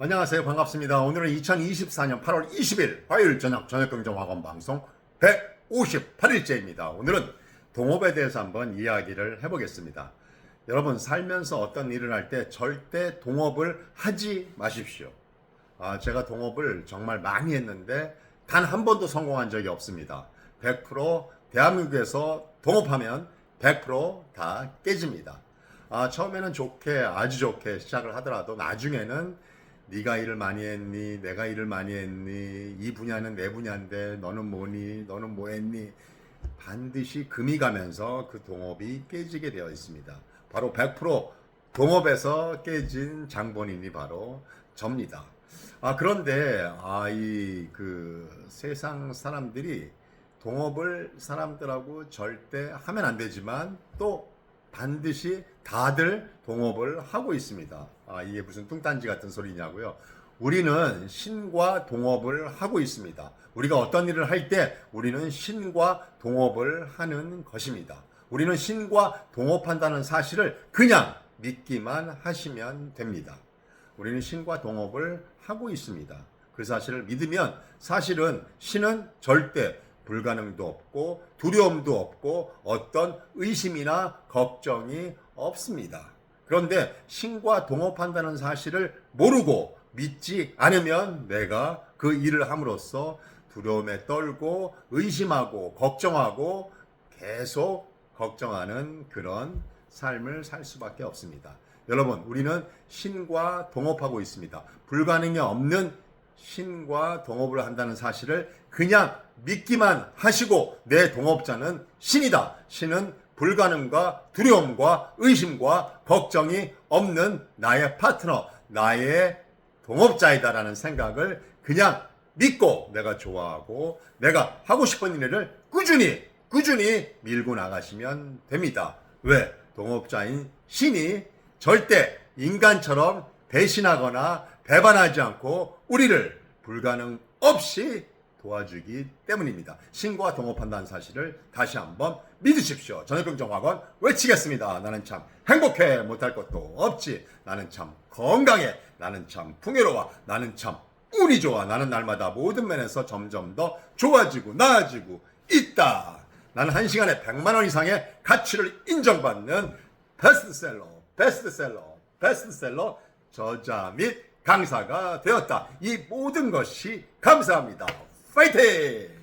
안녕하세요. 반갑습니다. 오늘은 2024년 8월 20일 화요일 저녁 저녁경정학원 방송 158일째입니다. 오늘은 동업에 대해서 한번 이야기를 해보겠습니다. 여러분 살면서 어떤 일을 할 때 절대 동업을 하지 마십시오. 아, 제가 동업을 정말 많이 했는데 단 한 번도 성공한 적이 없습니다. 100% 대한민국에서 동업하면 100%다 깨집니다. 아, 처음에는 좋게 아주 좋게 시작을 하더라도 나중에는 네가 일을 많이 했니? 내가 일을 많이 했니? 이 분야는 내 분야인데 너는 뭐니? 너는 뭐 했니? 반드시 금이 가면서 그 동업이 깨지게 되어 있습니다. 바로 100% 동업에서 깨진 장본인이 바로 접니다. 아, 그런데, 아, 이, 그, 세상 사람들이 동업을 사람들하고 절대 하면 안 되지만 또 반드시 다들 동업을 하고 있습니다. 아, 이게 무슨 뚱딴지 같은 소리냐고요. 우리는 신과 동업을 하고 있습니다. 우리가 어떤 일을 할 때 우리는 신과 동업을 하는 것입니다. 우리는 신과 동업한다는 사실을 그냥 믿기만 하시면 됩니다. 우리는 신과 동업을 하고 있습니다. 그 사실을 믿으면 사실은 신은 절대 불가능도 없고 두려움도 없고 어떤 의심이나 걱정이 없습니다. 그런데 신과 동업한다는 사실을 모르고 믿지 않으면 내가 그 일을 함으로써 두려움에 떨고 의심하고 걱정하고 계속 걱정하는 그런 삶을 살 수밖에 없습니다. 여러분, 우리는 신과 동업하고 있습니다. 불가능이 없는 신과 동업을 한다는 사실을 그냥 믿기만 하시고 내 동업자는 신이다. 신은 불가능과 두려움과 의심과 걱정이 없는 나의 파트너, 나의 동업자이다라는 생각을 그냥 믿고 내가 좋아하고 내가 하고 싶은 일을 꾸준히 꾸준히 밀고 나가시면 됩니다. 왜? 동업자인 신이 절대 인간처럼 배신하거나 배반하지 않고 우리를 불가능 없이 도와주기 때문입니다. 신과 동업한다는 사실을 다시 한번 믿으십시오. 저녁병정학원 외치겠습니다. 나는 참 행복해 못할 것도 없지. 나는 참 건강해. 나는 참 풍요로워. 나는 참 운이 좋아. 나는 날마다 모든 면에서 점점 더 좋아지고 나아지고 있다. 나는 한 시간에 100만 원 이상의 가치를 인정받는 베스트셀러, 베스트셀러, 베스트셀러 저자 및 강사가 되었다. 이 모든 것이 감사합니다. 파이팅!